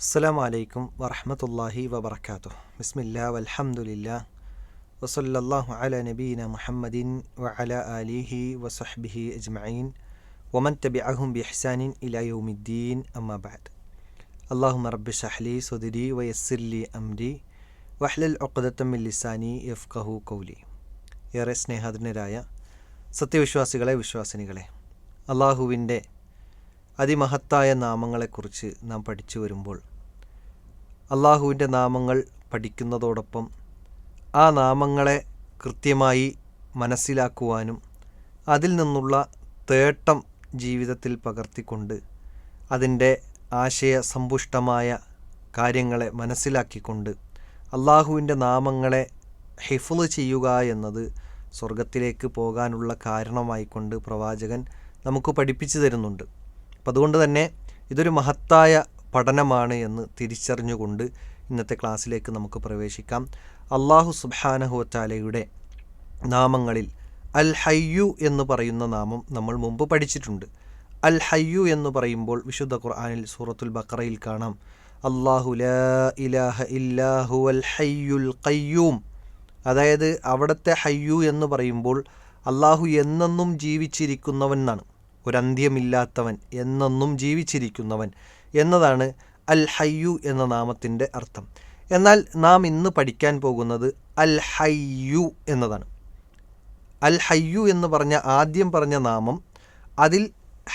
അസ്സലാമു അലൈക്കും വറഹമത്തല്ലാഹി വബർക്കാത്തു ബിസ്മില്ലാ വൽഹംദുലില്ലാ വസല്ലല്ലാഹു അല നബീന മുഹമ്മദിൻ വഅല ആലിഹി വസഹ്ബിഹി അജ്മഈൻ വമൻ തബിഅഹും ബിഹ്സാനിൻ ഇലാ യൗമിദ്ദീൻ അമ്മാ ബഅദ്. അല്ലാഹുമ്മ റബ്ബി ഷഹ്ലി സുദ്രി വയസ്സിർലി അംരി വഹ്ലൽ മിൻ ലിസാനി യഫ്ഖഹു ഖൗലി. ഏറെ സ്നേഹാധനരായ സത്യവിശ്വാസികളെ വിശ്വാസിനികളെ അള്ളാഹുവിന്റെ അതിമഹത്തായ നാമങ്ങളെക്കുറിച്ച് നാം പഠിച്ചു വരുമ്പോൾ അള്ളാഹുവിന്റെ നാമങ്ങൾ പഠിക്കുന്നതോടൊപ്പം ആ നാമങ്ങളെ കൃത്യമായി മനസ്സിലാക്കുവാനും അതിൽ നിന്നുള്ള തേട്ടം ജീവിതത്തിൽ പകർത്തിക്കൊണ്ട് അതിന്റെ ആശയ സമ്പുഷ്ടമായ കാര്യങ്ങളെ മനസ്സിലാക്കിക്കൊണ്ട് അള്ളാഹുവിന്റെ നാമങ്ങളെ ഹിഫുൾ ചെയ്യുക എന്നത് സ്വർഗത്തിലേക്ക് പോകാനുള്ള കാരണമായിക്കൊണ്ട് പ്രവാചകൻ നമുക്ക് പഠിപ്പിച്ചു തരുന്നുണ്ട്. അപ്പം അതുകൊണ്ട് തന്നെ ഇതൊരു മഹത്തായ പഠനമാണ് എന്ന് തിരിച്ചറിഞ്ഞുകൊണ്ട് ഇന്നത്തെ ക്ലാസ്സിലേക്ക് നമുക്ക് പ്രവേശിക്കാം. അള്ളാഹു സുബാനഹുവറ്റാലയുടെ നാമങ്ങളിൽ അൽ ഹയ്യു എന്ന് പറയുന്ന നാമം നമ്മൾ മുമ്പ് പഠിച്ചിട്ടുണ്ട്. അൽ ഹയ്യു എന്ന് പറയുമ്പോൾ വിശുദ്ധ ഖുർആാനിൽ സൂറത്തുൽ ബക്കറയിൽ കാണാം. അള്ളാഹു ഇലാഹ ഇല്ലാഹു അൽ ഹയ്യുൽ കയ്യൂം അതായത് അവിടുത്തെ ഹയ്യു എന്ന് പറയുമ്പോൾ അള്ളാഹു എന്നെന്നും ജീവിച്ചിരിക്കുന്നവൻ എന്നാണ്. ഒരന്ത്യമില്ലാത്തവൻ എന്നെന്നും ജീവിച്ചിരിക്കുന്നവൻ എന്നതാണ് അൽ ഹയ്യു എന്ന നാമത്തിന്റെ അർത്ഥം. എന്നാൽ നാം ഇന്ന് പഠിക്കാൻ പോകുന്നത് അൽ ഹയ്യു എന്നതാണ്. അൽ ഹയ്യു എന്ന് പറഞ്ഞ ആദ്യം പറഞ്ഞ നാമം അതിൽ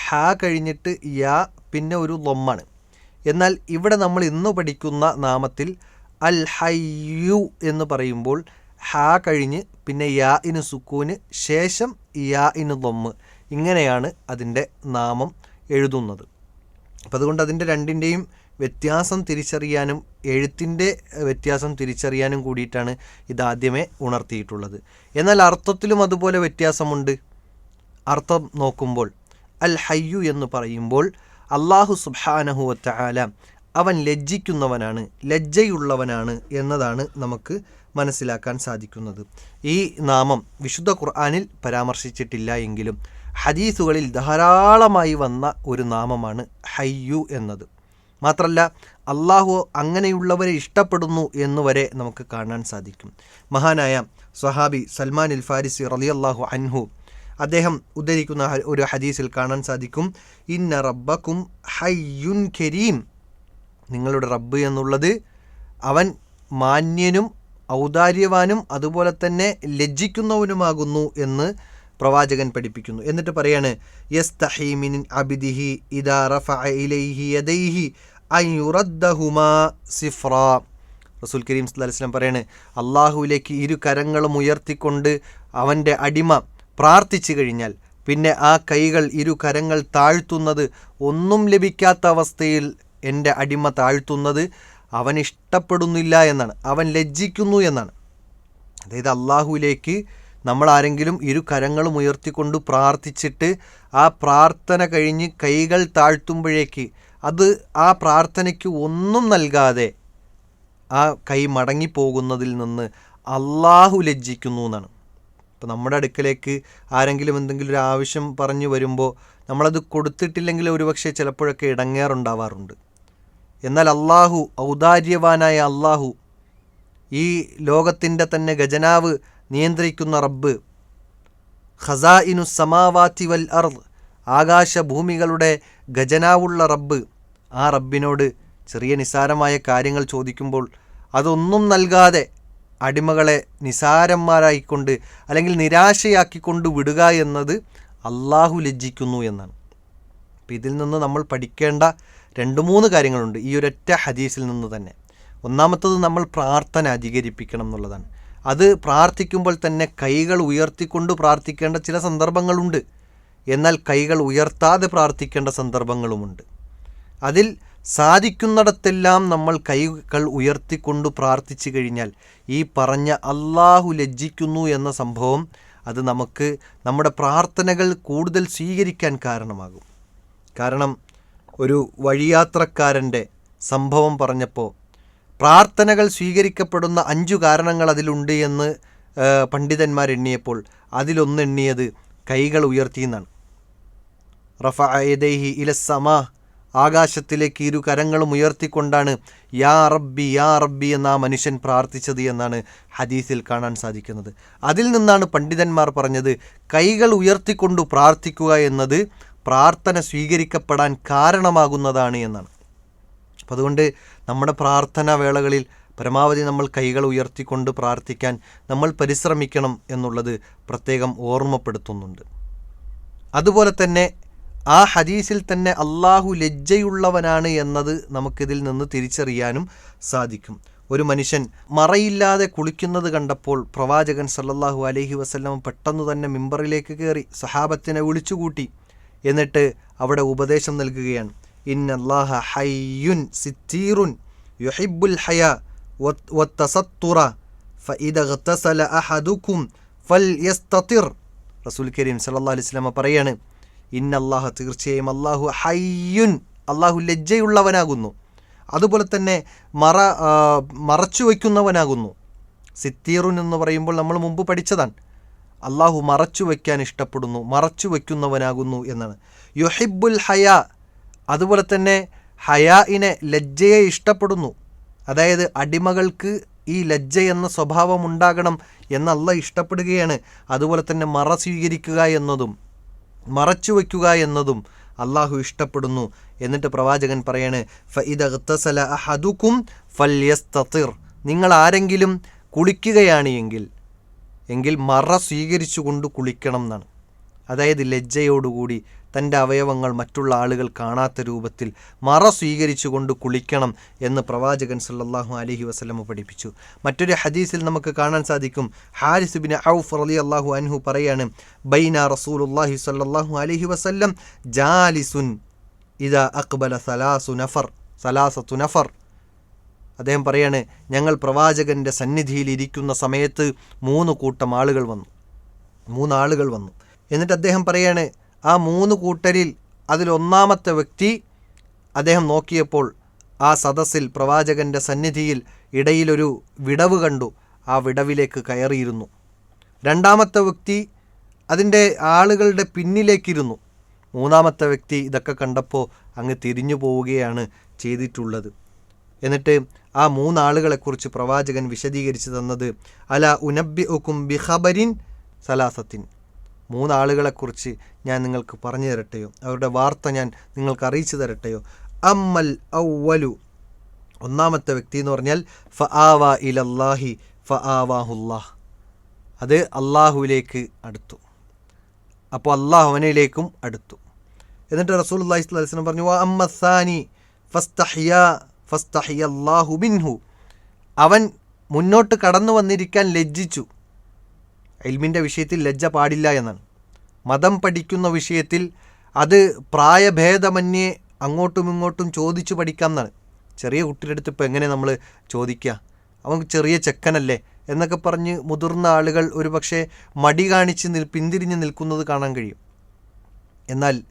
ഹ കഴിഞ്ഞിട്ട് യാ പിന്നെ ഒരു ലൊമ്മാണ്. എന്നാൽ ഇവിടെ നമ്മൾ ഇന്ന് പഠിക്കുന്ന നാമത്തിൽ അൽ ഹയ്യു എന്ന് പറയുമ്പോൾ ഹ കഴിഞ്ഞ് പിന്നെ യാ ഇന് സുക്കൂന് ശേഷം യാ ഇന് ലൊമ്മ്. ഇങ്ങനെയാണ് അതിന്റെ നാമം എഴുതുന്നത്. അപ്പം അതുകൊണ്ട് അതിന്റെ രണ്ടിന്റെയും വ്യത്യാസം തിരിച്ചറിയാനും എഴുത്തിന്റെ വ്യത്യാസം തിരിച്ചറിയാനും കൂടിയിട്ടാണ് ഇതാദ്യമേ ഉണർത്തിയിട്ടുള്ളത്. എന്നാൽ അർത്ഥത്തിലും അതുപോലെ വ്യത്യാസമുണ്ട്. അർത്ഥം നോക്കുമ്പോൾ അൽ ഹയ്യു എന്ന് പറയുമ്പോൾ അള്ളാഹു സുബാനഹുവത്ത ആല അവൻ ലജ്ജിക്കുന്നവനാണ് ലജ്ജയുള്ളവനാണ് എന്നതാണ് നമുക്ക് മനസ്സിലാക്കാൻ സാധിക്കുന്നത്. ഈ നാമം വിശുദ്ധ ഖുർആാനിൽ പരാമർശിച്ചിട്ടില്ല എങ്കിലും ഹദീസുകളിൽ ധാരാളമായി വന്ന ഒരു നാമമാണ് ഹയ്യു എന്നത്. മാത്രമല്ല അള്ളാഹു അങ്ങനെയുള്ളവരെ ഇഷ്ടപ്പെടുന്നു എന്നുവരെ നമുക്ക് കാണാൻ സാധിക്കും. മഹാനായ സ്വഹാബി സൽമാൻ അൽ ഫാരിസി റലി അള്ളാഹു അൻഹു അദ്ദേഹം ഉദ്ധരിക്കുന്ന ഒരു ഹദീസിൽ കാണാൻ സാധിക്കും ഇന്ന റബ്ബക്കും ഹയ്യുൻ കരീം. നിങ്ങളുടെ റബ്ബ് എന്നുള്ളത് അവൻ മാന്യനും ഔദാര്യവാനും അതുപോലെ തന്നെ ലജ്ജിക്കുന്നവനുമാകുന്നു എന്ന് പ്രവാചകൻ പഠിപ്പിക്കുന്നു. എന്നിട്ട് പറയാണ് യസ് തഹീമിൻ അബിദിഹി ഇദാ റഫ ഇലൈഹി യദൈഹി അയുറദ്ദഹുമാ സിഫ്ര റസൂൽ കരീം വസ്ലം പറയാണ് അള്ളാഹുവിലേക്ക് ഇരു കരങ്ങളും ഉയർത്തിക്കൊണ്ട് അവന്റെ അടിമ പ്രാർത്ഥിച്ചു കഴിഞ്ഞാൽ പിന്നെ ആ കൈകൾ ഇരു കരങ്ങൾ താഴ്ത്തുന്നത് ഒന്നും ലഭിക്കാത്ത അവസ്ഥയിൽ എന്റെ അടിമ താഴ്ത്തുന്നത് അവൻ ഇഷ്ടപ്പെടുന്നില്ല എന്നാണ്. അവൻ ലജ്ജിക്കുന്നു എന്നാണ്. അതായത് അള്ളാഹുവിലേക്ക് നമ്മൾ ആരെങ്കിലും ഇരു കരങ്ങളും ഉയർത്തിക്കൊണ്ട് പ്രാർത്ഥിച്ചിട്ട് ആ പ്രാർത്ഥന കഴിഞ്ഞ് കൈകൾ താഴ്ത്തുമ്പോഴേക്ക് അത് ആ പ്രാർത്ഥനയ്ക്ക് ഒന്നും നൽകാതെ ആ കൈ മടങ്ങിപ്പോകുന്നതിൽ നിന്ന് അള്ളാഹു ലജ്ജിക്കുന്നു എന്നാണ്. ഇപ്പോൾ നമ്മുടെ അടുക്കലേക്ക് ആരെങ്കിലും എന്തെങ്കിലും ഒരു ആവശ്യം പറഞ്ഞു വരുമ്പോൾ നമ്മളത് കൊടുത്തിട്ടില്ലെങ്കിൽ ഒരുപക്ഷെ ചിലപ്പോഴൊക്കെ ഇടങ്ങേറുണ്ടാവാറുണ്ട്. എന്നാൽ അള്ളാഹു ഔദാര്യവാനായ അള്ളാഹു ഈ ലോകത്തിന്റെ തന്നെ ഖജനാവ് നിയന്ത്രിക്കുന്ന റബ്ബ്. ഖസാ ഇനു സമാവാത്തി വൽ അർദ് ആകാശഭൂമികളുടെ ഖജനാവുള്ള റബ്ബ്. ആ റബ്ബിനോട് ചെറിയ നിസാരമായ കാര്യങ്ങൾ ചോദിക്കുമ്പോൾ അതൊന്നും നൽകാതെ അടിമകളെ നിസാരന്മാരായിക്കൊണ്ട് അല്ലെങ്കിൽ നിരാശയാക്കിക്കൊണ്ട് വിടുക എന്നത് അള്ളാഹു ലജ്ജിക്കുന്നു എന്നാണ്. അപ്പം ഇതിൽ നിന്ന് നമ്മൾ പഠിക്കേണ്ട രണ്ട് മൂന്ന് കാര്യങ്ങളുണ്ട് ഈ ഒരൊറ്റ ഹദീസിൽ നിന്ന് തന്നെ. ഒന്നാമത്തത് നമ്മൾ പ്രാർത്ഥന അധികരിപ്പിക്കണം എന്നുള്ളതാണ്. അത് പ്രാർത്ഥിക്കുമ്പോൾ തന്നെ കൈകൾ ഉയർത്തിക്കൊണ്ട് പ്രാർത്ഥിക്കേണ്ട ചില സന്ദർഭങ്ങളുണ്ട്. എന്നാൽ കൈകൾ ഉയർത്താതെ പ്രാർത്ഥിക്കേണ്ട സന്ദർഭങ്ങളുമുണ്ട്. അതിൽ സാധിക്കുന്നിടത്തെല്ലാം നമ്മൾ കൈകൾ ഉയർത്തിക്കൊണ്ട് പ്രാർത്ഥിച്ചു കഴിഞ്ഞാൽ ഈ പറഞ്ഞ അള്ളാഹു ലജ്ജിക്കുന്നു എന്ന സംഭവം അത് നമുക്ക് നമ്മുടെ പ്രാർത്ഥനകൾ കൂടുതൽ സ്വീകരിക്കാൻ കാരണമാകും. കാരണം ഒരു വഴിയാത്രക്കാരന്റെ സംഭവം പറഞ്ഞപ്പോൾ പ്രാർത്ഥനകൾ സ്വീകരിക്കപ്പെടുന്ന അഞ്ചു കാരണങ്ങൾ അതിലുണ്ട് എന്ന് പണ്ഡിതന്മാർ എണ്ണിയപ്പോൾ അതിലൊന്നെണ്ണിയത് കൈകൾ ഉയർത്തിയെന്നാണ്. റഫ അയദൈഹി ഇലസമാ ആകാശത്തിലേക്ക് ഇരു കരങ്ങളും ഉയർത്തിക്കൊണ്ടാണ് യാ റബ്ബി യാ റബ്ബി എന്ന ആ മനുഷ്യൻ പ്രാർത്ഥിച്ചത് എന്നാണ് ഹദീസിൽ കാണാൻ സാധിക്കുന്നത്. അതിൽ നിന്നാണ് പണ്ഡിതന്മാർ പറഞ്ഞത് കൈകൾ ഉയർത്തിക്കൊണ്ട് പ്രാർത്ഥിക്കുക എന്നത് പ്രാർത്ഥന സ്വീകരിക്കപ്പെടാൻ കാരണമാകുന്നതാണ് എന്നാണ്. അപ്പം അതുകൊണ്ട് നമ്മുടെ പ്രാർത്ഥനാ വേളകളിൽ പരമാവധി നമ്മൾ കൈകൾ ഉയർത്തിക്കൊണ്ട് പ്രാർത്ഥിക്കാൻ നമ്മൾ പരിശ്രമിക്കണം എന്നുള്ളത് പ്രത്യേകം ഓർമ്മപ്പെടുത്തുന്നുണ്ട്. അതുപോലെ തന്നെ ആ ഹദീസിൽ തന്നെ അള്ളാഹു ലജ്ജയുള്ളവനാണ് എന്നത് നമുക്കിതിൽ നിന്ന് തിരിച്ചറിയാനും സാധിക്കും. ഒരു മനുഷ്യൻ മറയില്ലാതെ കുളിക്കുന്നത് കണ്ടപ്പോൾ പ്രവാചകൻ സല്ലല്ലാഹു അലൈഹി വസല്ലം പെട്ടെന്ന് തന്നെ മിമ്പറിലേക്ക് കയറി സഹാബത്തിനെ വിളിച്ചുകൂട്ടി. എന്നിട്ട് അവിടെ ഉപദേശം നൽകുകയാണ്. ഇന്നല്ലാഹ ഹയ്യുൻ സിത്തീറുൻ യുഹിബുൽ ഹയ വത്തസത്തുറ ഫഇദ ഗതസല അഹദുക്കും ഫൽ യസ്തതിർ. റസൂൽ കരീം സല്ലല്ലാഹു അലൈഹി വസല്ലം പറയാണ് ഇന്നല്ലാഹ തീർച്ചയായും അള്ളാഹു ഹയ്യുൻ അള്ളാഹു ലജ്ജയുള്ളവനാകുന്നു. അതുപോലെ തന്നെ മറ മറച്ചു വയ്ക്കുന്നവനാകുന്നു. സിത്തീറുൻ എന്ന് പറയുമ്പോൾ നമ്മൾ മുമ്പ് പഠിച്ചതാണ്. അള്ളാഹു മറച്ചു വയ്ക്കാൻ ഇഷ്ടപ്പെടുന്നു മറച്ചു വയ്ക്കുന്നവനാകുന്നു എന്നാണ്. യുഹിബുൽ ഹയ അതുപോലെ തന്നെ ഹയാഇനെ ലജ്ജയെ ഇഷ്ടപ്പെടുന്നു. അതായത് അടിമകൾക്ക് ഈ ലജ്ജ എന്ന സ്വഭാവം ഉണ്ടാകണം എന്നല്ല ഇഷ്ടപ്പെടുകയാണ്. അതുപോലെ തന്നെ മറ സ്വീകരിക്കുക എന്നതും മറച്ചു വയ്ക്കുക എന്നതും അള്ളാഹു ഇഷ്ടപ്പെടുന്നു. എന്നിട്ട് പ്രവാചകൻ പറയാണ് ഫഇദ അഹദുക്കും ഫല്യസ്തതിർ. നിങ്ങൾ ആരെങ്കിലും കുളിക്കുകയാണ് എങ്കിൽ എങ്കിൽ മറ സ്വീകരിച്ചുകൊണ്ട് കുളിക്കണം എന്നാണ്. അതായത് ലജ്ജയോടുകൂടി തന്റെ അവയവങ്ങൾ മറ്റുള്ള ആളുകൾ കാണാത്ത രൂപത്തിൽ മറ സ്വീകരിച്ചുകൊണ്ട് കുളിക്കണം എന്ന് പ്രവാചകൻ സല്ലാഹു അലഹി വസ്ലമ പഠിപ്പിച്ചു. മറ്റൊരു ഹദീസിൽ നമുക്ക് കാണാൻ സാധിക്കും. ഹാരിസ് ബിൻ ഔഫ് അലി അള്ളാഹു അൻഹു പറയാണ് ബൈന റസൂലുല്ലാഹി സല്ലാഹു അലഹി വസല്ലം ജാലിസുൻ ഇദാ അക്ബല സലാസു നഫർ സലാസത്തു നഫർ. അദ്ദേഹം പറയാണ് ഞങ്ങൾ പ്രവാചകന്റെ സന്നിധിയിൽ ഇരിക്കുന്ന സമയത്ത് മൂന്ന് കൂട്ടം ആളുകൾ വന്നു. മൂന്നാളുകൾ വന്നു. എന്നിട്ട് അദ്ദേഹം പറയാണ് ആ മൂന്ന് കൂട്ടരിൽ അതിലൊന്നാമത്തെ വ്യക്തി അദ്ദേഹം നോക്കിയപ്പോൾ ആ സദസ്സിൽ പ്രവാചകന്റെ സന്നിധിയിൽ ഇടയിലൊരു വിടവ് കണ്ടു. ആ വിടവിലേക്ക് കയറിയിരുന്നു. രണ്ടാമത്തെ വ്യക്തി അതിന്റെ ആളുകളുടെ പിന്നിലേക്കിരുന്നു. മൂന്നാമത്തെ വ്യക്തി ഇതൊക്കെ കണ്ടപ്പോൾ അങ്ങ് തിരിഞ്ഞു പോവുകയാണ് ചെയ്തിട്ടുള്ളത്. എന്നിട്ട് ആ മൂന്നാളുകളെക്കുറിച്ച് പ്രവാചകൻ വിശദീകരിച്ചു തന്നത് അല ഉനബി ഉക്കും ബിഹബരിൻ സലാസത്തിൻ. മൂന്നാളുകളെക്കുറിച്ച് ഞാൻ നിങ്ങൾക്ക് പറഞ്ഞു തരട്ടെയോ? അവരുടെ വാർത്ത ഞാൻ നിങ്ങൾക്ക് അറിയിച്ചു തരട്ടെയോ? അമ്മൽ ഔവലു ഒന്നാമത്തെ വ്യക്തി എന്ന് പറഞ്ഞാൽ ഫ ആവ ഇലല്ലാഹി ഫ ആവാഹുല്ലാഹ് അത് അള്ളാഹുവിലേക്ക് അടുത്തു. അപ്പോൾ അള്ളാഹു അവനിലേക്കും അടുത്തു. എന്നിട്ട് റസൂൽ അള്ളാഹി സ്വലം പറഞ്ഞു അമ്മ സാനി ഫസ്തഹിയ ഫസ്തഹിയ അള്ളാഹു ബിൻഹു അവൻ മുന്നോട്ട് കടന്നു വന്നിരിക്കാൻ ലജ്ജിച്ചു. ഇൽമിന്റെ വിഷയത്തിൽ ലജ്ജ പാടില്ല എന്നാണ്. മതം പഠിക്കുന്ന വിഷയത്തിൽ അത് പ്രായഭേദമന്യേ അങ്ങോട്ടും ഇങ്ങോട്ടും ചോദിച്ചു പഠിക്കാം എന്നാണ്. ചെറിയ കുട്ടിയുടെ അടുത്ത് ഇപ്പോൾ എങ്ങനെ നമ്മൾ ചോദിക്കുക? അവൻ ചെറിയ ചെക്കനല്ലേ എന്നൊക്കെ പറഞ്ഞ് മുതിർന്ന ആളുകൾ ഒരു പക്ഷേ മടി കാണിച്ച് നിൽ പിന്തിരിഞ്ഞ് നിൽക്കുന്നത് കാണാൻ കഴിയും. എന്നാൽ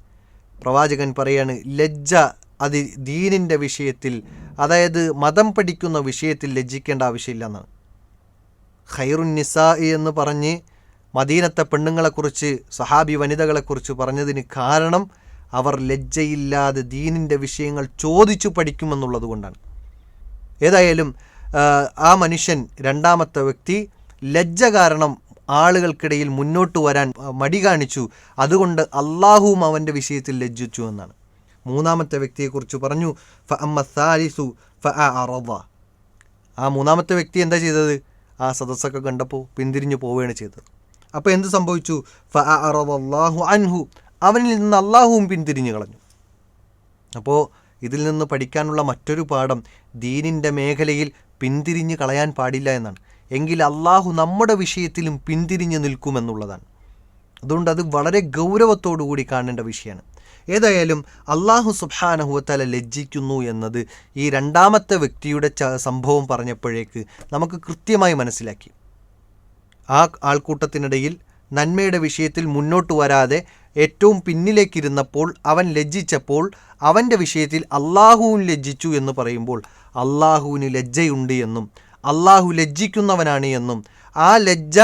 പ്രവാചകൻ പറയാണ് ലജ്ജ അത് ദീനിന്റെ വിഷയത്തിൽ അതായത് മതം പഠിക്കുന്ന വിഷയത്തിൽ ലജ്ജിക്കേണ്ട ആവശ്യമില്ല എന്നാണ്. ഖൈറുൻ നിസാ എന്ന് പറഞ്ഞ് മദീനത്തെ പെണ്ണുങ്ങളെക്കുറിച്ച് സഹാബി വനിതകളെക്കുറിച്ച് പറഞ്ഞതിന് കാരണം അവർ ലജ്ജയില്ലാതെ ദീനിന്റെ വിഷയങ്ങൾ ചോദിച്ചു പഠിക്കുമെന്നുള്ളത് കൊണ്ടാണ്. ഏതായാലും ആ, മനുഷ്യൻ രണ്ടാമത്തെ വ്യക്തി ലജ്ജ കാരണം ആളുകൾക്കിടയിൽ മുന്നോട്ട് വരാൻ മടി കാണിച്ചു. അതുകൊണ്ട് അള്ളാഹുവും അവന്റെ വിഷയത്തിൽ ലജ്ജിച്ചു എന്നാണ്. മൂന്നാമത്തെ വ്യക്തിയെക്കുറിച്ച് പറഞ്ഞു ഫ അമ്മ സാലിസു ഫ ആ മൂന്നാമത്തെ വ്യക്തി എന്താ ചെയ്തത്? ആ സദസ്സൊക്കെ കണ്ടപ്പോൾ പിന്തിരിഞ്ഞു പോവുകയാണ് ചെയ്തത്. അപ്പോൾ എന്ത് സംഭവിച്ചു? ഫ അറവല്ലാഹു അൻഹു. അവനിൽ നിന്ന് അള്ളാഹുവും പിന്തിരിഞ്ഞു കളഞ്ഞു. അപ്പോൾ ഇതിൽ നിന്ന് പഠിക്കാനുള്ള മറ്റൊരു പാഠം ദീനിന്റെ മേഖലയിൽ പിന്തിരിഞ്ഞ് കളയാൻ പാടില്ല എന്നാണ്. എങ്കിൽ അള്ളാഹു നമ്മുടെ വിഷയത്തിലും പിന്തിരിഞ്ഞ് നിൽക്കുമെന്നുള്ളതാണ്. അതുകൊണ്ട് അത് വളരെ ഗൗരവത്തോടു കൂടി കാണേണ്ട വിഷയമാണ്. ഏതായാലും അള്ളാഹു സുബാനഹുവത്തല ലജ്ജിക്കുന്നു എന്നത് ഈ രണ്ടാമത്തെ വ്യക്തിയുടെ സംഭവം പറഞ്ഞപ്പോഴേക്ക് നമുക്ക് കൃത്യമായി മനസ്സിലാക്കി. ആ ആൾക്കൂട്ടത്തിനിടയിൽ നന്മയുടെ വിഷയത്തിൽ മുന്നോട്ട് വരാതെ ഏറ്റവും പിന്നിലേക്കിരുന്നപ്പോൾ അവൻ ലജ്ജിച്ചപ്പോൾ അവന്റെ വിഷയത്തിൽ അള്ളാഹുവും ലജ്ജിച്ചു എന്ന് പറയുമ്പോൾ അള്ളാഹുവിന് ലജ്ജയുണ്ട് എന്നും അള്ളാഹു ലജ്ജിക്കുന്നവനാണ് എന്നും ആ ലജ്ജ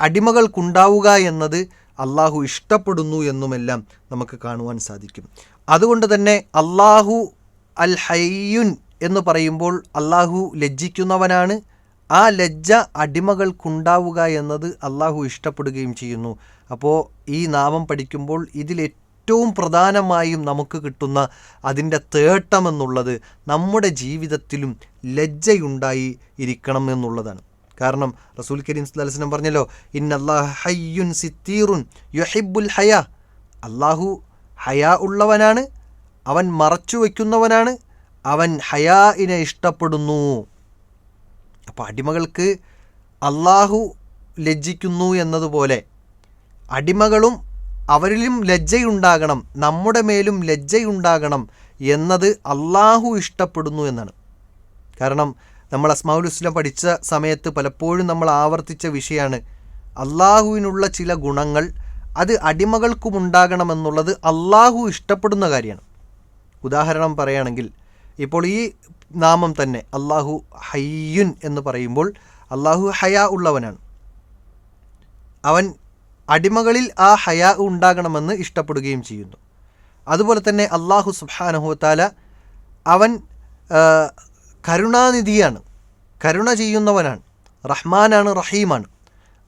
അടിമകൾക്കുണ്ടാവുക എന്നത് അള്ളാഹു ഇഷ്ടപ്പെടുന്നു എന്നുമെല്ലാം നമുക്ക് കാണുവാൻ സാധിക്കും. അതുകൊണ്ട് തന്നെ അള്ളാഹു അൽ ഹയ്യുൻ എന്ന് പറയുമ്പോൾ അള്ളാഹു ലജ്ജിക്കുന്നവനാണ്. ആ ലജ്ജ അടിമകൾക്കുണ്ടാവുക എന്നത് അള്ളാഹു ഇഷ്ടപ്പെടുകയും ചെയ്യുന്നു. അപ്പോൾ ഈ നാമം പഠിക്കുമ്പോൾ ഇതിൽ ഏറ്റവും പ്രധാനമായും നമുക്ക് കിട്ടുന്ന അതിന്റെ തേട്ടമെന്നുള്ളത് നമ്മുടെ ജീവിതത്തിലും ലജ്ജയുണ്ടായി ഇരിക്കണം എന്നുള്ളതാണ്. കാരണം റസൂൽ കരീം സ്വലം പറഞ്ഞല്ലോ ഇന്നല്ലാഹു ഹയ്യുൻ സിത്തീറുൻ യുഹിബുൽ ഹയ. അള്ളാഹു ഹയാ ഉള്ളവനാണ് അവൻ മറച്ചു വയ്ക്കുന്നവനാണ് അവൻ ഹയാഇനെ ഇഷ്ടപ്പെടുന്നു. അപ്പോൾ അടിമകൾക്ക് അള്ളാഹു ലജ്ജിക്കുന്നു എന്നതുപോലെ അടിമകളും അവരിലും ലജ്ജയുണ്ടാകണം നമ്മുടെ മേലും ലജ്ജയുണ്ടാകണം എന്നത് അള്ളാഹു ഇഷ്ടപ്പെടുന്നു എന്നാണ്. കാരണം നമ്മൾ അസ്മാഉൽ ഇസ്ലാം പഠിച്ച സമയത്ത് പലപ്പോഴും നമ്മൾ ആവർത്തിച്ച വിഷയമാണ് അള്ളാഹുവിനുള്ള ചില ഗുണങ്ങൾ അത് അടിമകൾക്കും ഉണ്ടാകണമെന്നുള്ളത് അള്ളാഹു ഇഷ്ടപ്പെടുന്ന കാര്യമാണ്. ഉദാഹരണം പറയുകയാണെങ്കിൽ ഇപ്പോൾ ഈ നാമം തന്നെ അള്ളാഹു ഹയ്യുൻ എന്ന് പറയുമ്പോൾ അള്ളാഹു ഹയാ ഉള്ളവനാണ്. അവൻ അടിമകളിൽ ആ ഹയാ ഉണ്ടാകണമെന്ന് ഇഷ്ടപ്പെടുകയും ചെയ്യുന്നു. അതുപോലെ തന്നെ അള്ളാഹു സുബാനഹുത്താല അവൻ കരുണാനിധിയാണ്. കരുണ ചെയ്യുന്നവനാണ്. റഹ്മാനാണ് റഹീമാണ്.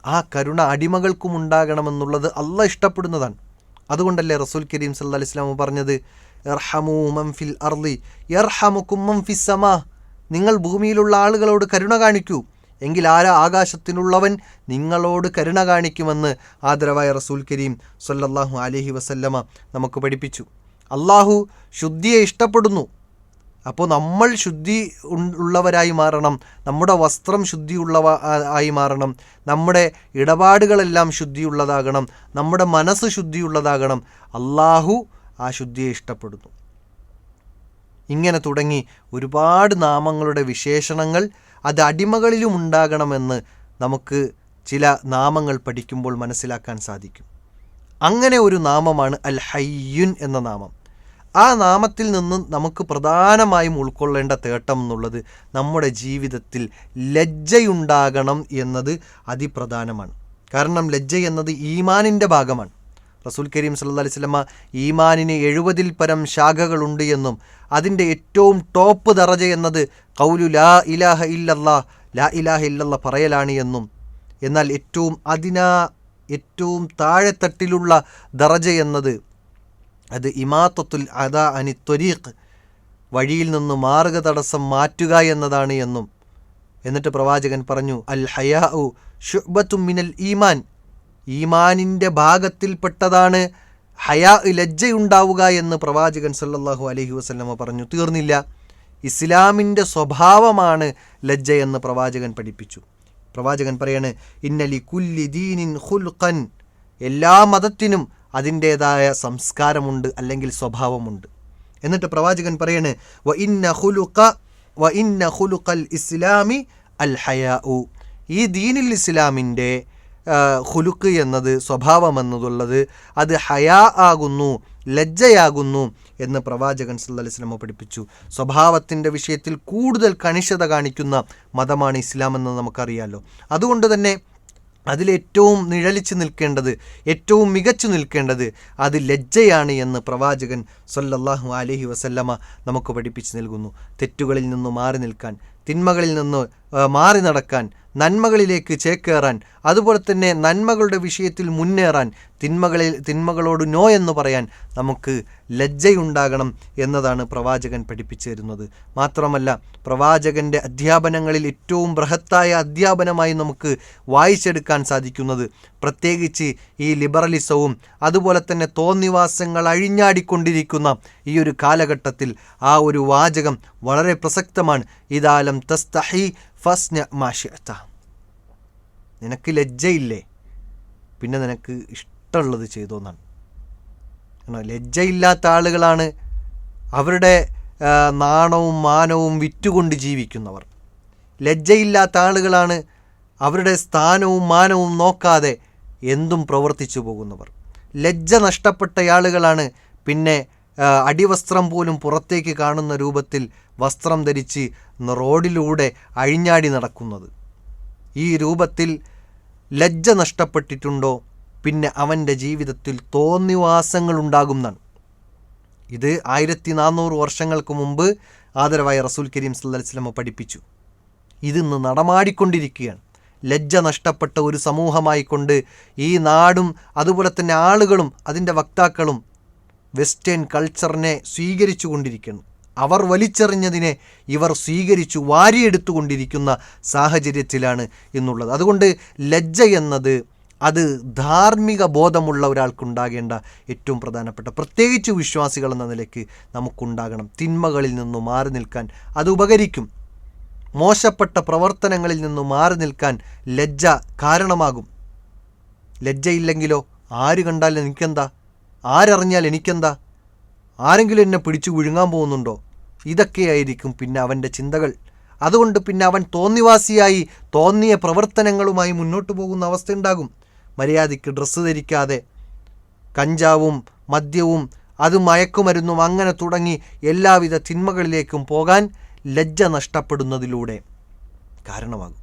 ആ കരുണ അടിമകൾക്കും ഉണ്ടാകണമെന്നുള്ളത് അല്ല ഇഷ്ടപ്പെടുന്നതാണ്. അതുകൊണ്ടല്ലേ റസൂൽ കരീം സല്ലാ അലിസ്ലാം പറഞ്ഞത് എർഹമു അർലി എർഹമുക്കും സമാ. നിങ്ങൾ ഭൂമിയിലുള്ള ആളുകളോട് കരുണ കാണിക്കൂ. എങ്കിൽ ആരാ ആകാശത്തിനുള്ളവൻ നിങ്ങളോട് കരുണ കാണിക്കുമെന്ന് ആദരവായ റസൂൽ കരീം സല്ലാഹു അലഹി വസല്ലമ നമുക്ക് പഠിപ്പിച്ചു. അള്ളാഹു ശുദ്ധിയെ ഇഷ്ടപ്പെടുന്നു. അപ്പോൾ നമ്മൾ ശുദ്ധി ഉള്ളവരായി മാറണം. നമ്മുടെ വസ്ത്രം ശുദ്ധിയുള്ളവ ആയി മാറണം. നമ്മുടെ ഇടപാടുകളെല്ലാം ശുദ്ധിയുള്ളതാകണം. നമ്മുടെ മനസ്സ് ശുദ്ധിയുള്ളതാകണം. അള്ളാഹു ആ ശുദ്ധിയെ ഇഷ്ടപ്പെടുന്നു. ഇങ്ങനെ തുടങ്ങി ഒരുപാട് നാമങ്ങളുടെ വിശേഷണങ്ങൾ അത് അടിമകളിലും ഉണ്ടാകണമെന്ന് നമുക്ക് ചില നാമങ്ങൾ പഠിക്കുമ്പോൾ മനസ്സിലാക്കാൻ സാധിക്കും. അങ്ങനെ ഒരു നാമമാണ് അൽ ഹയ്യുൻ എന്ന നാമം. ആ നാമത്തിൽ നിന്നും നമുക്ക് പ്രധാനമായും ഉൾക്കൊള്ളേണ്ട തേട്ടം എന്നുള്ളത് നമ്മുടെ ജീവിതത്തിൽ ലജ്ജയുണ്ടാകണം എന്നത് അതിപ്രധാനമാണ്. കാരണം ലജ്ജ എന്നത് ഈമാനിന്റെ ഭാഗമാണ്. റസൂൽ കരീം സല്ല അലൈഹി സ്വലമ ഈമാനിന് എഴുപതിൽ പരം ശാഖകളുണ്ട് എന്നും അതിന്റെ ഏറ്റവും ടോപ്പ് ദറജ എന്നത് കൗലു ലാ ഇലാഹ ഇല്ലല്ലാ ലാ ഇലാഹ ഇല്ലല്ല പറയലാണ് എന്നും. എന്നാൽ ഏറ്റവും അതിനാ ഏറ്റവും താഴെത്തട്ടിലുള്ള ദറജ എന്നത് അത് ഇമാത്തത്തുൽ അദ അനി ത്വരീഖ് വഴിയിൽ നിന്ന് മാർഗ തടസ്സം മാറ്റുക എന്നതാണ് എന്നും. എന്നിട്ട് പ്രവാചകൻ പറഞ്ഞു അൽ ഹയാ ഉ ഷുബത്തും മിനൽ ഈമാൻ. ഈമാനിന്റെ ഭാഗത്തിൽപ്പെട്ടതാണ് ഹയാ ലജ്ജയുണ്ടാവുക എന്ന് പ്രവാചകൻ സല്ലാഹു അലഹി വസ്ലമ പറഞ്ഞു. തീർന്നില്ല. ഇസ്ലാമിന്റെ സ്വഭാവമാണ് ലജ്ജ എന്ന് പ്രവാചകൻ പഠിപ്പിച്ചു. പ്രവാചകൻ പറയാണ് ഇന്നലി കുല്ലി ദീനിൻ ഹുൽഖൻ എല്ലാ മതത്തിനും അതിന്റേതായ സംസ്കാരമുണ്ട് അല്ലെങ്കിൽ സ്വഭാവമുണ്ട്. എന്നിട്ട് പ്രവാചകൻ പറയാണ് വ ഇന്ന ഹുലുഖ വ ഇന്ന ഹുലുഖൽ ഇസ്ലാമി അൽ ഹയാ ഈ ദീനിൽ ഇസ്ലാമിന്റെ ഹുലുക്ക് എന്നത് സ്വഭാവം എന്നതുള്ളത് അത് ഹയാ ആകുന്നു ലജ്ജയാകുന്നു എന്ന് പ്രവാചകൻ സല്ല വസ്ലമ പഠിപ്പിച്ചു. സ്വഭാവത്തിന്റെ വിഷയത്തിൽ കൂടുതൽ കണിശത കാണിക്കുന്ന മതമാണ് ഇസ്ലാം എന്ന് നമുക്കറിയാമല്ലോ അതുകൊണ്ട് തന്നെ അതിലേറ്റവും നിഴലിച്ചു നിൽക്കേണ്ടത് ഏറ്റവും മികച്ചു നിൽക്കേണ്ടത് അത് ലജ്ജയാണ് എന്ന് പ്രവാചകൻ സൊല്ലാഹു അലഹി വസല്ലമ നമുക്ക് പഠിപ്പിച്ചു നൽകുന്നു. തെറ്റുകളിൽ നിന്ന് മാറി നിൽക്കാൻ തിന്മകളിൽ നിന്ന് മാറി നടക്കാൻ നന്മകളിലേക്ക് ചേക്കേറാൻ അതുപോലെ തന്നെ നന്മകളുടെ വിഷയത്തിൽ മുന്നേറാൻ തിന്മകളിൽ തിന്മകളോട് നോ എന്ന് പറയാൻ നമുക്ക് ലജ്ജയുണ്ടാകണം എന്നതാണ് പ്രവാചകൻ പഠിപ്പിച്ചു തരുന്നത്. മാത്രമല്ല പ്രവാചകന്റെ അധ്യാപനങ്ങളിൽ ഏറ്റവും ബൃഹത്തായ അധ്യാപനമായി നമുക്ക് വായിച്ചെടുക്കാൻ സാധിക്കുന്നത് പ്രത്യേകിച്ച് ഈ ലിബറലിസവും അതുപോലെ തന്നെ തോന്നിവാസങ്ങൾ അഴിഞ്ഞാടിക്കൊണ്ടിരിക്കുന്ന ഈ ഒരു കാലഘട്ടത്തിൽ ആ ഒരു വാചകം വളരെ പ്രസക്തമാണ്. ഇതാലം തസ്തഹി ഫസ്ന മാഷിയത്ത നിനക്ക് ലജ്ജയില്ലേ? പിന്നെ നിനക്ക് ഇഷ്ടമുള്ളത് ചെയ്തു എന്നാണ് കാരണം ലജ്ജയില്ലാത്ത ആളുകളാണ് അവരുടെ നാണവും മാനവും വിറ്റുകൊണ്ട് ജീവിക്കുന്നവർ. ലജ്ജയില്ലാത്ത ആളുകളാണ് അവരുടെ സ്ഥാനവും മാനവും നോക്കാതെ എന്തും പ്രവർത്തിച്ചു പോകുന്നവർ. ലജ്ജ നഷ്ടപ്പെട്ട ആളുകളാണ് പിന്നെ അടിവസ്ത്രം പോലും പുറത്തേക്ക് കാണുന്ന രൂപത്തിൽ വസ്ത്രം ധരിച്ച് റോഡിലൂടെ അഴിഞ്ഞാടി നടക്കുന്നത്. ഈ രൂപത്തിൽ ലജ്ജ നഷ്ടപ്പെട്ടിട്ടുണ്ടോ? പിന്നെ അവന്റെ ജീവിതത്തിൽ തോന്നിവാസങ്ങൾ ഉണ്ടാകുന്നതാണ്. ഇത് ആയിരത്തി നാനൂറ് വർഷങ്ങൾക്ക് മുമ്പ് ആദരവായ റസൂൽ കരീം സല്ലാസ്ലമ പഠിപ്പിച്ചു. ഇതിന്ന് നടമാടിക്കൊണ്ടിരിക്കുകയാണ്. ലജ്ജ നഷ്ടപ്പെട്ട ഒരു സമൂഹമായിക്കൊണ്ട് ഈ നാടും അതുപോലെ തന്നെ ആളുകളും അതിന്റെ വക്താക്കളും വെസ്റ്റേൺ കൾച്ചറിനെ സ്വീകരിച്ചു കൊണ്ടിരിക്കുന്നു അവർ വലിച്ചെറിഞ്ഞതിനെ ഇവർ സ്വീകരിച്ചു വാരിയെടുത്തുകൊണ്ടിരിക്കുന്ന സാഹചര്യത്തിലാണ് എന്നുള്ളത്. അതുകൊണ്ട് ലജ്ജ എന്നത് അത് ധാർമ്മിക ബോധമുള്ള ഒരാൾക്കുണ്ടാകേണ്ട ഏറ്റവും പ്രധാനപ്പെട്ട പ്രത്യേകിച്ച് വിശ്വാസികൾ എന്ന നിലയ്ക്ക് നമുക്കുണ്ടാകണം. തിന്മകളിൽ നിന്ന് മാറി നിൽക്കാൻ അത് ഉപകരിക്കും. മോശപ്പെട്ട പ്രവർത്തനങ്ങളിൽ നിന്ന് മാറി നിൽക്കാൻ ലജ്ജ കാരണമാകും. ലജ്ജയില്ലെങ്കിലോ? ആര് കണ്ടാൽ എനിക്കെന്താ? ആരറിഞ്ഞാൽ എനിക്കെന്താ? ആരെങ്കിലും എന്നെ പിടിച്ചു വിഴുങ്ങാൻ പോകുന്നുണ്ടോ? ഇതൊക്കെയായിരിക്കും പിന്നെ അവന്റെ ചിന്തകൾ. അതുകൊണ്ട് പിന്നെ അവൻ തോന്നിവാസിയായി തോന്നിയ പ്രവർത്തനങ്ങളുമായി മുന്നോട്ട് പോകുന്ന അവസ്ഥയുണ്ടാകും മര്യാദയ്ക്ക് ഡ്രസ്സ് ധരിക്കാതെ കഞ്ചാവും മദ്യവും അത് മയക്കുമരുന്നും അങ്ങനെ തുടങ്ങി എല്ലാവിധ തിന്മകളിലേക്കും പോകാൻ ലജ്ജ നഷ്ടപ്പെടുന്നതിലൂടെ കാരണമാകും.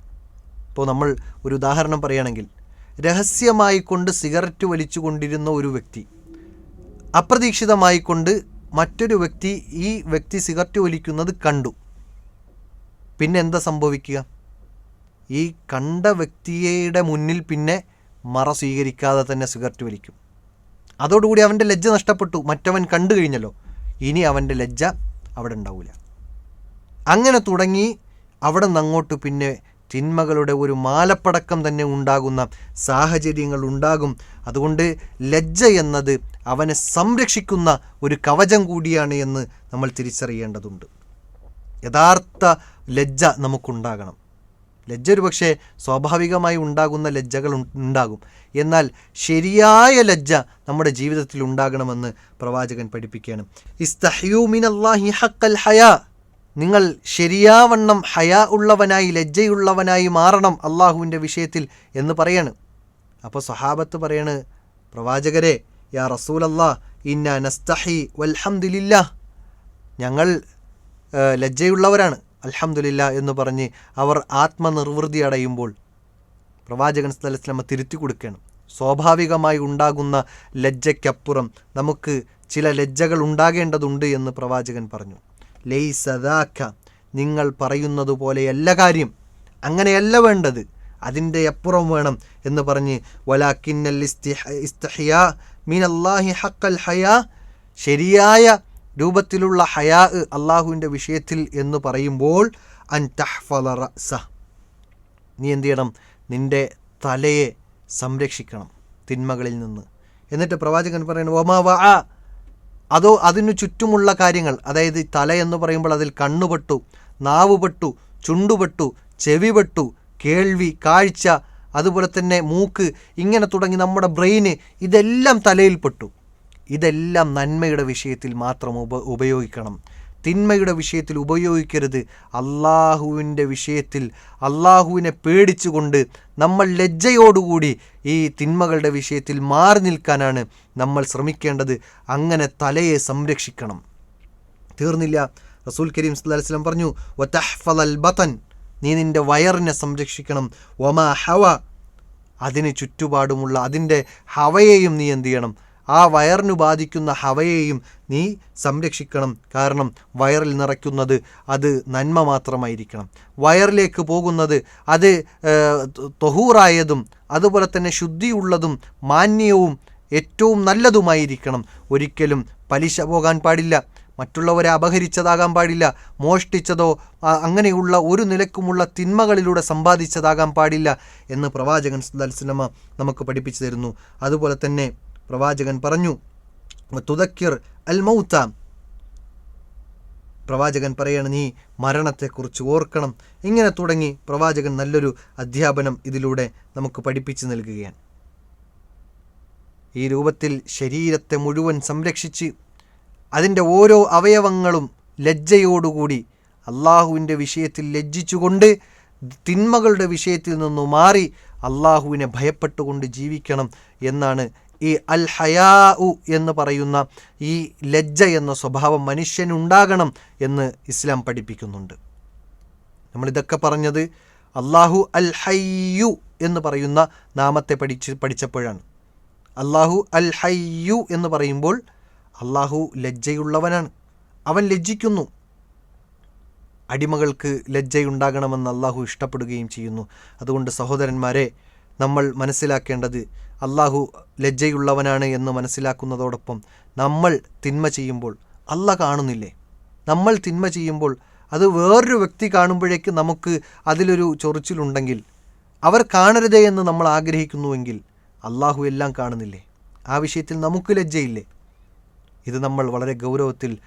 ഇപ്പോൾ നമ്മൾ ഒരു ഉദാഹരണം പറയുകയാണെങ്കിൽ രഹസ്യമായി കൊണ്ട് സിഗരറ്റ് വലിച്ചു കൊണ്ടിരുന്ന ഒരു വ്യക്തി അപ്രതീക്ഷിതമായി കൊണ്ട് മറ്റൊരു വ്യക്തി ഈ വ്യക്തി സിഗരറ്റ് വലിക്കുന്നത് കണ്ടു. പിന്നെ എന്താ സംഭവിക്കുക? ഈ കണ്ട വ്യക്തിയുടെ മുന്നിൽ പിന്നെ മറ സ്വീകരിക്കാതെ തന്നെ സിഗരറ്റ് വലിക്കും. അതോടുകൂടി അവന്റെ ലജ്ജ നഷ്ടപ്പെട്ടു. മറ്റവൻ കണ്ടു കഴിഞ്ഞല്ലോ. ഇനി അവന്റെ ലജ്ജ അവിടെ ഉണ്ടാവില്ല അങ്ങനെ തുടങ്ങി അവിടെ നിന്ന് അങ്ങോട്ട് പിന്നെ തിന്മകളുടെ ഒരു മാലപ്പടക്കം തന്നെ ഉണ്ടാകുന്ന സാഹചര്യങ്ങൾ ഉണ്ടാകും. അതുകൊണ്ട് ലജ്ജ എന്നത് അവനെ സംരക്ഷിക്കുന്ന ഒരു കവചം കൂടിയാണ് എന്ന് നമ്മൾ തിരിച്ചറിയേണ്ടതുണ്ട്. യഥാർത്ഥ ലജ്ജ നമുക്കുണ്ടാകണം. ലജ്ജ ഒരു പക്ഷേ സ്വാഭാവികമായി ഉണ്ടാകുന്ന ലജ്ജകൾ ഉണ്ടാകും. എന്നാൽ ശരിയായ ലജ്ജ നമ്മുടെ ജീവിതത്തിൽ ഉണ്ടാകണമെന്ന് പ്രവാചകൻ പഠിപ്പിക്കുകയാണ്. ഇസ്തഹ്യൂ മിനല്ലാഹി ഹക്കൽ ഹയാ. നിങ്ങൾ ശരിയാവണ്ണം ഹയാ ഉള്ളവനായി ലജ്ജയുള്ളവനായി മാറണം അള്ളാഹുവിന്റെ വിഷയത്തിൽ എന്ന് പറയാണ്. അപ്പോൾ സഹാബത്ത് പറയാണ് പ്രവാചകരെ യാ റസൂലല്ലാ ഇന്ന നസ്തഹി വൽഹമില്ല ഞങ്ങൾ ലജ്ജയുള്ളവരാണ് അൽഹംദുലില്ല എന്ന് പറഞ്ഞ് അവർ ആത്മനിർവൃതി അടയുമ്പോൾ പ്രവാചകൻ സ്ഥലസ്ലമ തിരുത്തി കൊടുക്കണം. സ്വാഭാവികമായി ഉണ്ടാകുന്ന ലജ്ജയ്ക്കപ്പുറം നമുക്ക് ചില ലജ്ജകൾ ഉണ്ടാകേണ്ടതുണ്ട് എന്ന് പ്രവാചകൻ പറഞ്ഞു. ലൈ സദാക്ക നിങ്ങൾ പറയുന്നത് പോലെയല്ല കാര്യം. അങ്ങനെയല്ല വേണ്ടത്. അതിന്റെ അപ്പുറം വേണം എന്ന് പറഞ്ഞ് വലാക്കിന്നൽ ഇസ്തിഹ- ഇസ്തഹിയാ അള്ളാഹി ഹക്കൽ ഹയാ ശരിയായ രൂപത്തിലുള്ള ഹയാ അള്ളാഹുവിന്റെ വിഷയത്തിൽ എന്ന് പറയുമ്പോൾ അൻ തഹ്ഫല റസ നീ എന്ത് ചെയ്യണം? നിന്റെ തലയെ സംരക്ഷിക്കണം തിന്മകളിൽ നിന്ന്. എന്നിട്ട് പ്രവാചകൻ പറയുന്നു ഒമാ വ അതോ അതിനു ചുറ്റുമുള്ള കാര്യങ്ങൾ അതായത് തല എന്ന് പറയുമ്പോൾ അതിൽ കണ്ണുപെട്ടു നാവുപെട്ടു ചുണ്ടുപെട്ടു ചെവിപെട്ടു കേൾവി കാഴ്ച അതുപോലെ തന്നെ മൂക്ക് ഇങ്ങനെ തുടങ്ങി നമ്മുടെ ബ്രെയിന് ഇതെല്ലാം തലയിൽപ്പെട്ടു ഇതെല്ലാം നന്മയുടെ വിഷയത്തിൽ മാത്രം ഉപ ഉപയോഗിക്കണം. തിന്മയുടെ വിഷയത്തിൽ ഉപയോഗിക്കരുത്. അള്ളാഹുവിന്റെ വിഷയത്തിൽ അള്ളാഹുവിനെ പേടിച്ചുകൊണ്ട് നമ്മൾ ലജ്ജയോടുകൂടി ഈ തിന്മകളുടെ വിഷയത്തിൽ മാറി നിൽക്കാനാണ് നമ്മൾ ശ്രമിക്കേണ്ടത്. അങ്ങനെ തലയെ സംരക്ഷിക്കണം. തീർന്നില്ല. റസൂൽ കരീം വസല്ലം പറഞ്ഞു ബത്തൻ നീ നിന്റെ വയറിനെ സംരക്ഷിക്കണം. ഒമ ഹവ. അതിന് ചുറ്റുപാടുമുള്ള അതിന്റെ ഹവയെയും നീ എന്ത് ചെയ്യണം? ആ വയറിന് ബാധിക്കുന്ന ഹവയെയും നീ സംരക്ഷിക്കണം. കാരണം വയറിൽ നിറയ്ക്കുന്നത് അത് നന്മ മാത്രമായിരിക്കണം. വയറിലേക്ക് പോകുന്നത് അത് തൊഹൂറായതും അതുപോലെ തന്നെ ശുദ്ധിയുള്ളതും മാന്യവും ഏറ്റവും നല്ലതുമായിരിക്കണം. ഒരിക്കലും പലിശ പോകാൻ പാടില്ല. മറ്റുള്ളവരെ അപഹരിച്ചതാകാൻ പാടില്ല മോഷ്ടിച്ചതോ അങ്ങനെയുള്ള ഒരു നിലക്കുമുള്ള തിന്മകളിലൂടെ സമ്പാദിച്ചതാകാൻ പാടില്ല എന്ന് പ്രവാചകൻ സല്ലല്ലാഹു നമുക്ക് പഠിപ്പിച്ചു തരുന്നു. അതുപോലെ തന്നെ പ്രവാചകൻ പറഞ്ഞു തുതക്കിർ അൽ മൗത്ത പ്രവാചകൻ പറയാണ് നീ മരണത്തെക്കുറിച്ച് ഓർക്കണം. ഇങ്ങനെ തുടങ്ങി പ്രവാചകൻ നല്ലൊരു അധ്യാപനം ഇതിലൂടെ നമുക്ക് പഠിപ്പിച്ചു നൽകുകയാണ്. ഈ രൂപത്തിൽ ശരീരത്തെ മുഴുവൻ സംരക്ഷിച്ച് അതിന്റെ ഓരോ അവയവങ്ങളും ലജ്ജയോടുകൂടി അള്ളാഹുവിന്റെ വിഷയത്തിൽ ലജ്ജിച്ചുകൊണ്ട് തിന്മകളുടെ വിഷയത്തിൽ നിന്നു മാറി അള്ളാഹുവിനെ ഭയപ്പെട്ടുകൊണ്ട് ജീവിക്കണം എന്നാണ് ഈ അൽ ഹയാ ഉ എന്ന് പറയുന്ന ഈ ലജ്ജ എന്ന സ്വഭാവം മനുഷ്യനുണ്ടാകണം എന്ന് ഇസ്ലാം പഠിപ്പിക്കുന്നുണ്ട്. നമ്മളിതൊക്കെ പറഞ്ഞത് അള്ളാഹു അൽ ഹയ്യു എന്ന് പറയുന്ന നാമത്തെ പഠിച്ച് പഠിച്ചപ്പോഴാണ്. അള്ളാഹു അൽ ഹയ്യു എന്ന് പറയുമ്പോൾ അള്ളാഹു ലജ്ജയുള്ളവനാണ്. അവൻ ലജ്ജിക്കുന്നു. അടിമകൾക്ക് ലജ്ജയുണ്ടാകണമെന്ന് അള്ളാഹു ഇഷ്ടപ്പെടുകയും ചെയ്യുന്നു. അതുകൊണ്ട് സഹോദരന്മാരെ നമ്മൾ മനസ്സിലാക്കേണ്ടത് അള്ളാഹു ലജ്ജയുള്ളവനാണ് എന്ന് മനസ്സിലാക്കുന്നതോടൊപ്പം നമ്മൾ തിന്മ ചെയ്യുമ്പോൾ അല്ല കാണുന്നില്ലേ? നമ്മൾ തിന്മ ചെയ്യുമ്പോൾ അത് വേറൊരു വ്യക്തി കാണുമ്പോഴേക്ക് നമുക്ക് അതിലൊരു ചൊറിച്ചിലുണ്ടെങ്കിൽ അവർ കാണരുതേ എന്ന് നമ്മൾ ആഗ്രഹിക്കുന്നുവെങ്കിൽ അള്ളാഹു എല്ലാം കാണുന്നില്ലേ? ആ വിഷയത്തിൽ നമുക്ക് ലജ്ജയില്ലേ? ഇത് നമ്മൾ വളരെ ഗൗരവത്തിൽ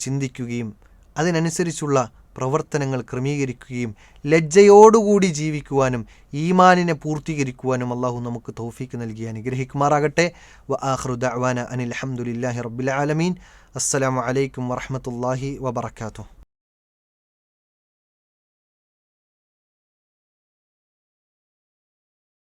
ചിന്തിക്കുകയും അതിനനുസരിച്ചുള്ള പ്രവർത്തനങ്ങൾ ക്രമീകരിക്കുകയും ലജ്ജയോടുകൂടി ജീവിക്കുവാനും ഈമാനിനെ പൂർത്തീകരിക്കുവാനും അള്ളാഹു നമുക്ക് തൗഫീക്ക് നൽകി അനുഗ്രഹിക്കുമാറാകട്ടെ. വ ആഖിറു ദഅ്വാന അനിൽ ഹംദുലില്ലാഹി റബ്ബിൽ ആലമീൻ. അസ്സലാമു അലൈക്കും വറഹ്മത്തുള്ളാഹി വബറകാതുഹു.